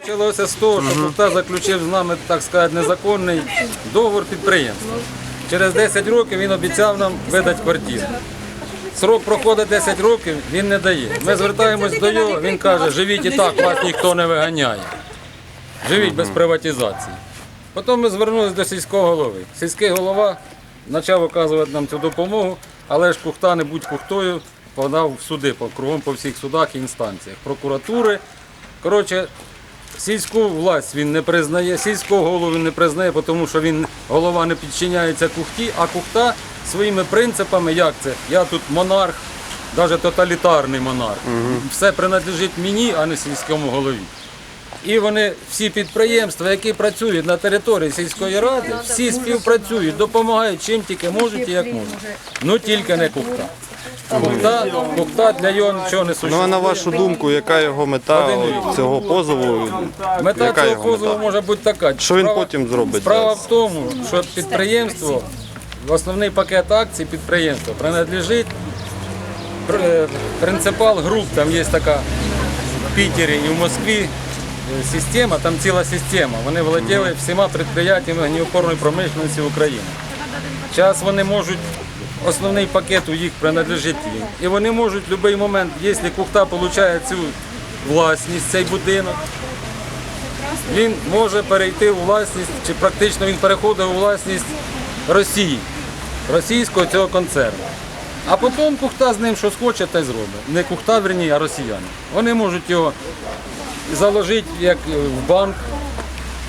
Почалося з того, що Кухта заключив з нами, так сказати, незаконний договор підприємства. Через 10 років він обіцяв нам видати квартиру. Срок проходить 10 років, він не дає. Ми звертаємось до нього, він каже, живіть і так, вас ніхто не виганяє. Живіть без приватизації. Потім ми звернулися до сільського голови. Сільський голова почав оказувати нам цю допомогу, але ж Кухта, не будь Кухтою, подав в суди по кругом по всіх судах і інстанціях. Прокуратури. Коротше, Сільську власть він не признає, сільського голову він не признає, тому що він голова не підчиняється кухті, а кухта своїми принципами, як це? Я тут монарх, навіть тоталітарний монарх. Все принадлежить мені, а не сільському голові. І вони всі підприємства, які працюють на території сільської ради, всі співпрацюють, допомагають чим тільки можуть і як можуть. Ну тільки не кухта. Кухта, кухта для його нічого не Ну а на вашу думку, яка його мета от цього позову? Мета Яка цього його позову мета? може бути така. Що він Справа- потім зробить Справа в тому, що підприємство, основний пакет акцій підприємства принадлежить пр- е, принципал груп, там є така в Пітері і в Москві е, система, там ціла система. Вони володіли всіма підприємствами гнівопорної промишленості України. Зараз вони можуть, основний пакет у їх принадлежить їм. І вони можуть в будь-який момент, якщо Кухта отримує цю власність, цей будинок, він може перейти у власність, чи практично він переходить у власність Росії, російського цього концерну. А потім Кухта з ним що схоче, те зробить. Не Кухта, верні, а росіяни. Вони можуть його заложити як в банк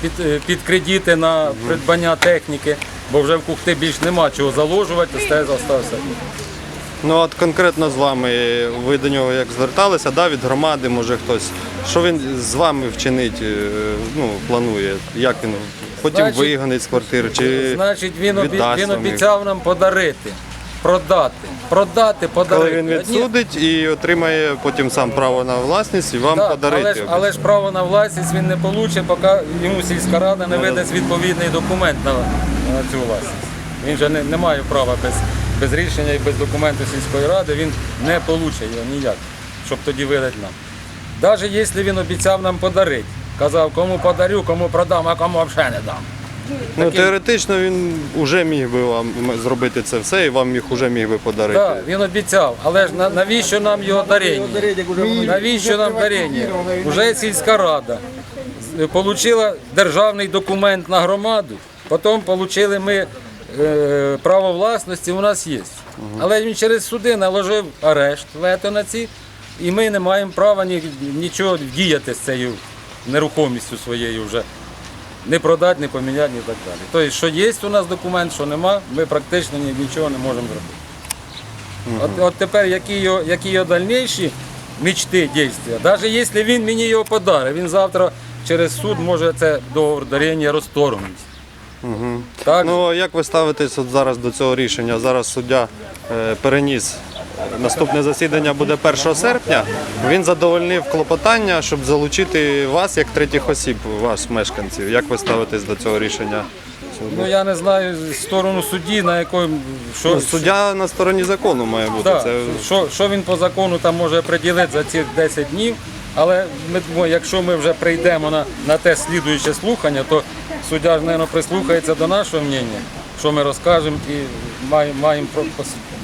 під, е, під кредити на придбання техніки, бо вже в Кухти більш нема чого заложувати, стез залишився. Ну от конкретно з вами, ви до нього як зверталися, да, від громади, може хтось. Що він з вами вчинить, е, ну, планує? Як він потім Значить- виганить з квартири? Чи Значить, він, обі... він обіцяв нам подарити, продати, продати, коли він відсудить і отримає потім сам право на власність і вам Так, подарити? але, ж, але ж право на власність він не отримає, поки йому сільська рада не видасть відповідний документ на, на цю власність. Він же не, не має права без, без рішення і без документу сільської ради, він не отримає його ніяк, щоб тоді видати нам. Навіть якщо він обіцяв нам подарити, казав, кому подарю, кому продам, а кому взагалі не дам. Ну, теоретично він вже міг би вам зробити це все і вам їх вже міг би подарити. Так, він обіцяв, але ж на- навіщо нам його дарення? Навіщо нам дарення? Уже сільська рада отримала державний документ на громаду, потім отримали ми е, право власності, у нас є. Але він через суди наложив арешт вето на ці, і ми не маємо права ні, нічого діяти з цією нерухомістю своєю вже. Не продати, не поміняти і так далі. Тобто, що є у нас документ, що нема, ми практично нічого не можемо зробити. От, от тепер які його, які його дальніші мечти, дії, навіть якщо він мені його подарить, він завтра через суд може це договор дарення розторгнути. Так, Ну а як ви ставитесь от зараз до цього рішення? Зараз суддя е, переніс. Наступне засідання буде 1 серпня. Він задовольнив клопотання, щоб залучити вас як третіх осіб, вас, мешканців. Як ви ставитесь до цього рішення? ну я не знаю сторону судді, на якої що, Ну, суддя на стороні закону має бути. Да, Це що, що він по закону там може приділити за ці 10 днів, але ми, думаємо, якщо ми вже прийдемо на, на те слідуюче слухання, то суддя ж, мабуть, прислухається до нашого мнення, що ми розкажемо і маємо, маємо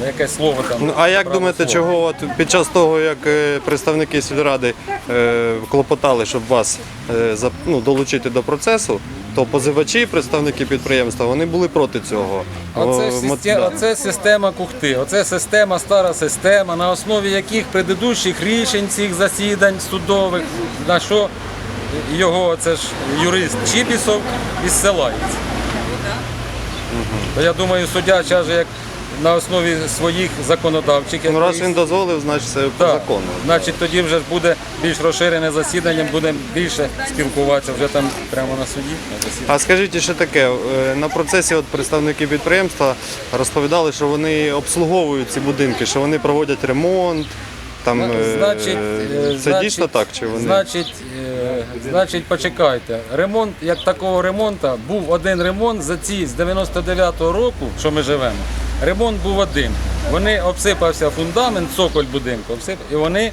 якесь слово там. Ну, а як думаєте, слова. чого от під час того, як е, представники сільради е, клопотали, щоб вас е, за- ну, долучити до процесу, то позивачі, представники підприємства, вони були проти цього. Оце, О, система, оце система кухти, оце система, стара система, на основі яких предыдущих рішень цих засідань судових, на що його це ж юрист Чіпісов і ссилається. То я думаю, суддя зараз як на основі своїх законодавчих Ну, раз він дозволив, значить це по Так, закону. Значить, тоді вже ж буде більш розширене засідання, будемо більше спілкуватися вже там прямо на суді. На засіданні. А скажіть ще таке, е, на процесі от представники підприємства розповідали, що вони обслуговують ці будинки, що вони проводять ремонт. Там, е, Значить, е, це значить, дійсно так? Чи вони? Значить, е, значить, почекайте. Ремонт, як такого ремонту, був один ремонт за ці з 99-го року, що ми живемо. Ремонт був один. Вони обсипався фундамент, цоколь будинку, обсип, і вони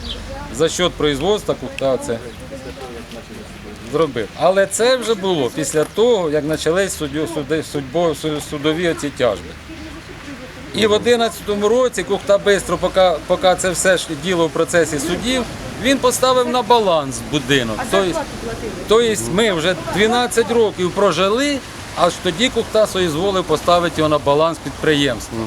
за счет производства кухта це зробив. Але це вже було після того, як почались суддю, суди, судьбо, су- судові ці тяжби. І в 11-му році Кухта Бистро, поки, поки це все ж діло в процесі судів, він поставив на баланс будинок. Тобто, тобто ми вже 12 років прожили, аж тоді Кухта соізволив поставити його на баланс підприємства.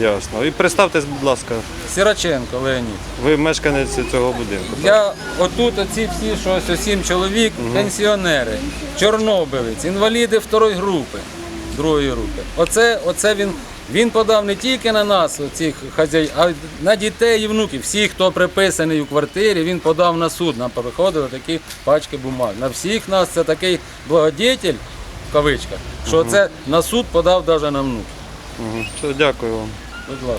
Ясно. І представтесь, будь ласка, Сіраченко Леонід. ви мешканець цього будинку. так? Я отут оці всі, що ось чоловік, пенсіонери, чорнобилець, інваліди второї групи, другої групи. Оце, оце він, він подав не тільки на нас, цих хазяїв, а й на дітей і внуків. Всі, хто приписаний у квартирі, він подав на суд. Нам приходили такі пачки бумаг. На всіх нас це такий благодетель, в кавичках, що це на суд подав навіть на внук. Угу. Все, Дякую вам. Будь ласка.